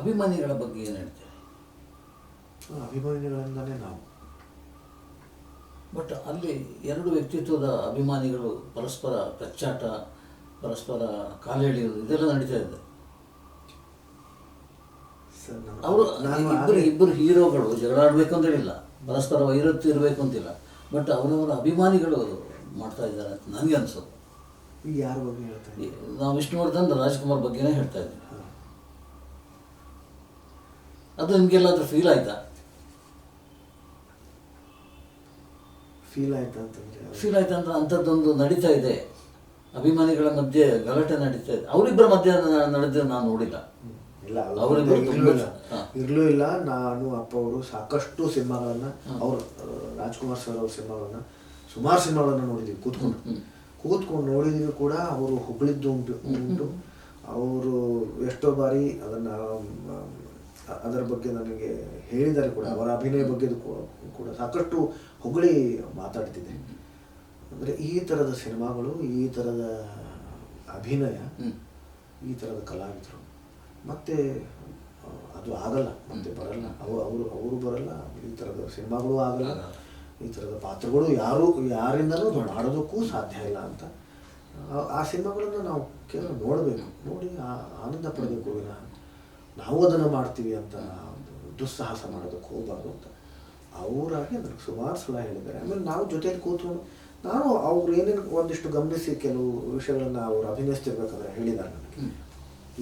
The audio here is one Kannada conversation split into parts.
ಅಭಿಮಾನಿಗಳ ಬಗ್ಗೆ ಏನು ಹೇಳ್ತೀರಿ? ಅಭಿಮಾನಿಗಳಿಂದಲೇ ನಾವು. ಬಟ್ ಅಲ್ಲಿ ಎರಡು ವ್ಯಕ್ತಿತ್ವದ ಅಭಿಮಾನಿಗಳು ಪರಸ್ಪರ ಕಚ್ಚಾಟ ಪರಸ್ಪರ ಕಾಲೆಳೆಯೋದು ಇದೆಲ್ಲ ನಡೀತಾ ಇದೆ. ಸರ್ ಅವರು ನಾನು ಇಬ್ಬರು ಇಬ್ಬರು ಹೀರೋಗಳು ಜಗಳಾಡಬೇಕು ಅಂತ ಹೇಳಿಲ್ಲ. ಪರಸ್ಪರ ವೈರತ್ವ ಇರಬೇಕು ಅಂತಿಲ್ಲ ಬಟ್ ಅವರವರ ಅಭಿಮಾನಿಗಳು ಮಾಡ್ತಾ ಇದ್ದಾರೆ ಅಂತ ನನಗೆ ಅನಿಸೋದು. ಯಾರ ಬಗ್ಗೆ ಹೇಳ್ತಾ ನಾವು ವಿಷ್ಣುವರ್ಧನ್ ರಾಜ್ಕುಮಾರ್ ಬಗ್ಗೆನೇ ಹೇಳ್ತಾ ಇದ್ದೀನಿ ಅದು ನಿಮಗೆಲ್ಲಾದ್ರೂ ಫೀಲ್ ಆಯ್ತಾ? ಫೀಲ್ ಆಯ್ತಾ ಅಂತಂದ್ರೆ ಫೀಲ್ ಆಯ್ತಾ ಅಂತ ಅಂಥದ್ದೊಂದು ನಡೀತಾ ಇದೆ. ಅಭಿಮಾನಿಗಳ ಮಧ್ಯೆ ಗಲಾಟೆ ನಡೀತಾ ಇದೆ. ಅವರಿಬ್ಬರ ಮಧ್ಯೆ ನಡೆದ್ರೆ ನಾನು ನೋಡಿಲ್ಲ. ಇಲ್ಲ ಇರ್ಲೂ ಇಲ್ಲ. ನಾನು ಅಪ್ಪ ಅವರು ಸಾಕಷ್ಟು ಸಿನಿಮಾಗಳನ್ನ ಅವರು ರಾಜ್ಕುಮಾರ್ ಸರ್ ಅವ್ರ ಸಿನಿಮಾಗಳನ್ನ ಸುಮಾರು ಸಿನಿಮಾಗಳನ್ನ ನೋಡಿದೀವಿ ಕೂತ್ಕೊಂಡು. ಕೂತ್ಕೊಂಡು ನೋಡಿದ್ರು ಕೂಡ ಅವರು ಹೊಗಳಿದ್ದು ಉಂಟು ಉಂಟು. ಅವರು ಎಷ್ಟೋ ಬಾರಿ ಅದನ್ನ ಅದರ ಬಗ್ಗೆ ನನಗೆ ಹೇಳಿದ್ದಾರೆ ಕೂಡ ಅವರ ಅಭಿನಯ ಬಗ್ಗೆ ಕೂಡ ಸಾಕಷ್ಟು ಹೊಗಳಿ ಮಾತಾಡ್ತಿದೆ. ಅಂದರೆ ಈ ಥರದ ಸಿನಿಮಾಗಳು ಈ ಥರದ ಅಭಿನಯ. ಈ ಥರದ ಕಲಾವಿದರು. ಮತ್ತೆ ಅದು ಆಗಲ್ಲ ಮತ್ತೆ ಬರಲ್ಲ. ಅವರು ಅವರು ಅವರು ಬರಲ್ಲ ಈ ಥರದ ಸಿನಿಮಾಗಳು ಆಗಲ್ಲ. ಈ ಥರದ ಪಾತ್ರಗಳು ಯಾರು ಯಾರಿಂದಲೂ ಮಾಡೋದಕ್ಕೂ ಸಾಧ್ಯ ಇಲ್ಲ ಅಂತ. ಆ- ಸಿನಿಮಾಗಳನ್ನು ನಾವು ಕೇವಲ ನೋಡಬೇಕು. ನೋಡಿ ಆನಂದ ಪಡಬೇಕು ವಿನ ನಾವು ಅದನ್ನು ಮಾಡ್ತೀವಿ ಅಂತ ಒಂದು ದುಸ್ಸಾಹಸ ಮಾಡೋದಕ್ಕೆ ಹೋಗಬಾರ್ದು ಅಂತ ಅವರಾಗಿ ನನಗೆ ಸುಮಾರು ಸಲ ಹೇಳಿದ್ದಾರೆ. ಆಮೇಲೆ ನಾವು ಜೊತೆಯಲ್ಲಿ ಕೂತ್ಕೊಂಡು ನಾನು ಅವ್ರು ಏನೇನು ಒಂದಿಷ್ಟು ಗಮನಿಸಿ ಕೆಲವು ವಿಷಯಗಳನ್ನು ಅವ್ರು ಅಭಿನಯಿಸ್ತಿರ್ಬೇಕಾದ್ರೆ ಹೇಳಿದ್ದಾರೆ ನನಗೆ.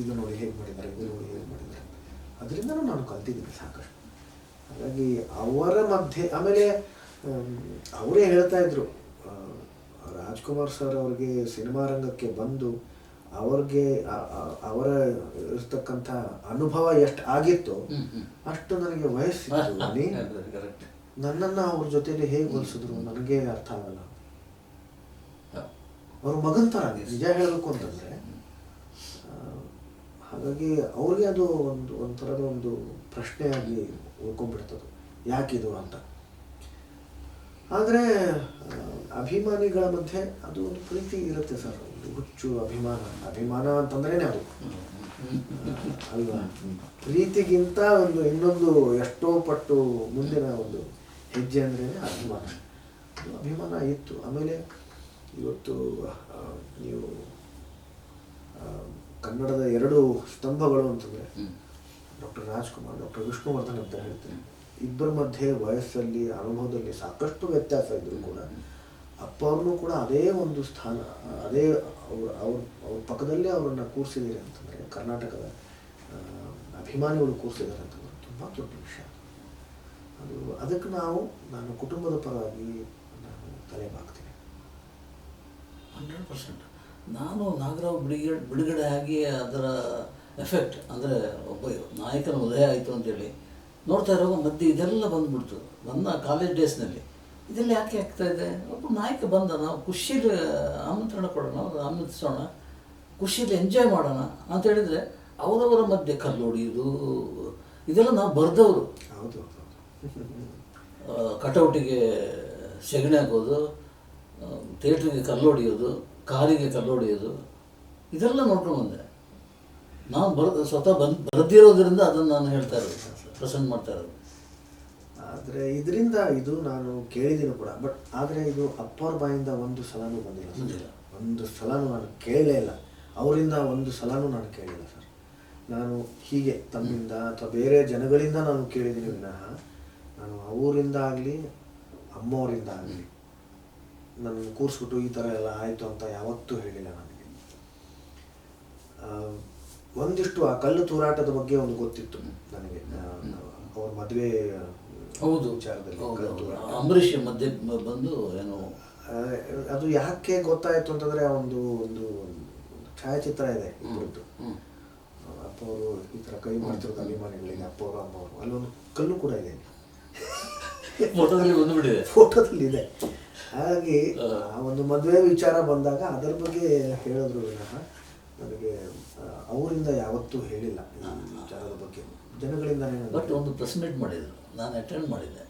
ಇದು ನೋಡಿ ಹೇಗೆ ಮಾಡಿದ್ದಾರೆ ಇದು ನೋಡಿ ಹೇಗೆ ಮಾಡಿದ್ದಾರೆ. ಅದರಿಂದನೂ ನಾನು ಕಲ್ತಿದ್ದೀನಿ ಸಾಕಷ್ಟು. ಹಾಗಾಗಿ ಅವರ ಮಧ್ಯೆ ಆಮೇಲೆ ಅವರೇ ಹೇಳ್ತಾ ಇದ್ರು ರಾಜ್ಕುಮಾರ್ ಸರ್ ಅವ್ರಿಗೆ ಸಿನಿಮಾ ರಂಗಕ್ಕೆ ಬಂದು ಅವ್ರಿಗೆ ಅವರ ಇರ್ತಕ್ಕಂಥ ಅನುಭವ ಎಷ್ಟು ಆಗಿತ್ತು. ಅಷ್ಟು ನನಗೆ ವಯಸ್ಸಿತ್ತು ನನ್ನನ್ನು ಅವ್ರ ಜೊತೆಯಲ್ಲಿ ಹೇಗೆ ಹೋಲಿಸಿದ್ರು ನನಗೆ ಅರ್ಥ ಆಗಲ್ಲ. ಅವ್ರ ಮಗನ್ ಥರ ನಿಜ ಹೇಳಬೇಕು ಅಂತಂದ್ರೆ ಹಾಗಾಗಿ ಅವ್ರಿಗೆ ಅದು ಒಂದು ಒಂಥರದ ಒಂದು ಪ್ರಶ್ನೆಯಾಗಿ ಉಳ್ಕೊಂಡ್ಬಿಡ್ತದೆ. ಯಾಕಿದು ಅಂತ. ಆದರೆ ಅಭಿಮಾನಿಗಳ ಮಧ್ಯೆ ಅದು ಒಂದು ಪ್ರೀತಿ ಇರುತ್ತೆ ಸರ್. ಒಂದು ಹುಚ್ಚು ಅಭಿಮಾನ. ಅಭಿಮಾನ ಅಂತಂದ್ರೇನೆ ಅದು. ಅಲ್ವಾ? ಪ್ರೀತಿಗಿಂತ ಒಂದು ಇನ್ನೊಂದು ಎಷ್ಟೋ ಪಟ್ಟು ಮುಂದಿನ ಒಂದು ಹೆಜ್ಜೆ ಅಂದ್ರೆ ಅಭಿಮಾನ. ಅದು ಅಭಿಮಾನ ಇತ್ತು. ಆಮೇಲೆ ಇವತ್ತು ನೀವು ಕನ್ನಡದ ಎರಡು ಸ್ತಂಭಗಳು ಅಂತಂದರೆ ಡಾಕ್ಟರ್ ರಾಜ್ಕುಮಾರ್ ಡಾಕ್ಟರ್ ವಿಷ್ಣುವರ್ಧನ್ ಅಂತ ಹೇಳ್ತಾರೆ. ಇಬ್ಬರ ಮಧ್ಯೆ ವಯಸ್ಸಲ್ಲಿ, ಅನುಭವದಲ್ಲಿ ಸಾಕಷ್ಟು ವ್ಯತ್ಯಾಸ ಇದ್ದರೂ ಕೂಡ ಅಪ್ಪ ಕೂಡ ಅದೇ ಒಂದು ಸ್ಥಾನ, ಅದೇ ಅವ್ರ ಅವ್ರ ಅವ್ರ ಪಕ್ಕದಲ್ಲೇ ಅವರನ್ನು ಕೂರಿಸಿದ್ದೀರಿ ಅಂತಂದರೆ, ಕರ್ನಾಟಕದ ಅಭಿಮಾನಿಗಳು ಕೂರಿಸಿದ್ದಾರೆ ಅಂತಂದ್ರೆ ತುಂಬ ದೊಡ್ಡ ವಿಷಯ. ಅದು, ಅದಕ್ಕೆ ನಾವು, ನಾನು ಕುಟುಂಬದ ಪರವಾಗಿ ನಾನು ತಲೆ ಬಾಗ್ತೀನಿ ಹಂಡ್ರೆಡ್ ಪರ್ಸೆಂಟ್. ನಾನು ನಾಗರಾವ್ ಬಿಡುಗಡೆ ಬಿಡುಗಡೆ ಆಗಿ ಅದರ ಎಫೆಕ್ಟ್, ಅಂದರೆ ಒಬ್ಬ ನಾಯಕನ ಉದಯ ಆಯಿತು ಅಂತೇಳಿ ನೋಡ್ತಾ ಇರುವಾಗ ಮಧ್ಯೆ ಇದೆಲ್ಲ ಬಂದ್ಬಿಡ್ತು. ನನ್ನ ಕಾಲೇಜ್ ಡೇಸ್ನಲ್ಲಿ ಇದೆಲ್ಲ ಯಾಕೆ ಆಗ್ತಾ ಇದೆ? ಒಬ್ಬ ನಾಯಕ ಬಂದ ನಾವು ಖುಷಿಲಿ ಆಮಂತ್ರಣ ಕೊಡೋಣ ಅವ್ರು ಆಮಂತ್ರಿಸೋಣ ಖುಷಿಲಿ ಎಂಜಾಯ್ ಮಾಡೋಣ ಅಂತ ಹೇಳಿದರೆ ಅವರವರ ಮಧ್ಯೆ ಕಲ್ಲು ಹೊಡೆಯೋದು ಇದೆಲ್ಲ ನಾವು ಬರೆದವರು. ಹೌದು ಹೌದು. ಕಟೌಟಿಗೆ ಸೆಗಣಿ ಹಾಕೋದು ಥಿಯೇಟ್ರಿಗೆ ಕಲ್ಲು ಹೊಡೆಯೋದು ಕಾರಿಗೆ ಕಲ್ಲು ಹೊಡೆಯೋದು ಇದೆಲ್ಲ ನೋಡ್ಕೊಂಡು ಬಂದೆ. ನಾನು ಬರ ಸ್ವತಃ ಬಂದು ಬರೆದಿರೋದ್ರಿಂದ ಅದನ್ನು ನಾನು ಹೇಳ್ತಾ ಇರೋದು. ಪ್ರೆಸೆಂಟ್ ಮಾಡ್ತಾ ಇರೋದು. ಆದರೆ ಇದರಿಂದ ಇದು ನಾನು ಕೇಳಿದ್ದೀನಿ ಕೂಡ. ಬಟ್ ಆದರೆ ಇದು ಅಪ್ಪವ್ರ ಬಾಯಿಂದ ಒಂದು ಸಲನೂ ಬಂದಿಲ್ಲ. ಬಂದಿಲ್ಲ. ಒಂದು ಸಲನೂ ನಾನು ಕೇಳಲೇ ಇಲ್ಲ. ಅವರಿಂದ ಒಂದು ಸಲನೂ ನಾನು ಕೇಳಿಲ್ಲ ಸರ್. ನಾನು ಹೀಗೆ ತಮ್ಮಿಂದ ಅಥವಾ ಬೇರೆ ಜನಗಳಿಂದ ನಾನು ಕೇಳಿದ್ದೀನಿ ವಿನಃ ನಾನು ಅವರಿಂದ ಆಗಲಿ ಅಮ್ಮವರಿಂದ ಆಗಲಿ ನನ್ನ ಕೂರಿಸ್ಬಿಟ್ಟು ಈ ಥರ ಎಲ್ಲ ಆಯಿತು ಅಂತ ಯಾವತ್ತೂ ಹೇಳಿಲ್ಲ ನನಗೆ. ಆ, ಒಂದಿಷ್ಟು ಆ ಕಲ್ಲು ತೂರಾಟದ ಬಗ್ಗೆ ಒಂದು ಗೊತ್ತಿತ್ತು ನನಗೆ. ಅವ್ರ ಮದುವೆ ಹೌದು. ವಿಚಾರದಲ್ಲಿ ಅಂಬರೀಷ್ ಮಧ್ಯೆ ಬಂದು ಏನು ಅದು ಯಾಕೆ ಗೊತ್ತಾಯ್ತು ಅಂತಂದ್ರೆ ಒಂದು ಒಂದು ಛಾಯಾಚಿತ್ರ ಇದೆ ಇಬ್ಬರದ್ದು. ಅಪ್ಪ ಅವರು ಈ ತರ ಕೈ ಮಾಡ್ತಿರೋದು ಅಭಿಮಾನಿಗಳಿಗೆ ಅಪ್ಪ ಅವರು ಅಮ್ಮ ಅವರು ಅಲ್ಲೊಂದು ಕಲ್ಲು ಕೂಡ ಇದೆ ಫೋಟೋದಲ್ಲಿ ಬಂದುಬಿಟ್ಟಿದೆ ಫೋಟೋದಲ್ಲಿ ಇದೆ ಹಾಗಾಗಿ ಆ ಒಂದು ಮದುವೆ ವಿಚಾರ ಬಂದಾಗ ಅದರ ಬಗ್ಗೆ ಹೇಳಿದ್ರು ವಿನಃ. ನನಗೆ ಅವರಿಂದ ಯಾವತ್ತೂ ಹೇಳಿಲ್ಲ ನಾನು ವಿಚಾರದ ಬಗ್ಗೆ. ಜನಗಳಿಂದ ಬಟ್ ಒಂದು ಪ್ರೆಸ್ ಮೀಟ್ ಮಾಡಿದ್ರು. ನಾನು ಅಟೆಂಡ್ ಮಾಡಿದ್ದೆ.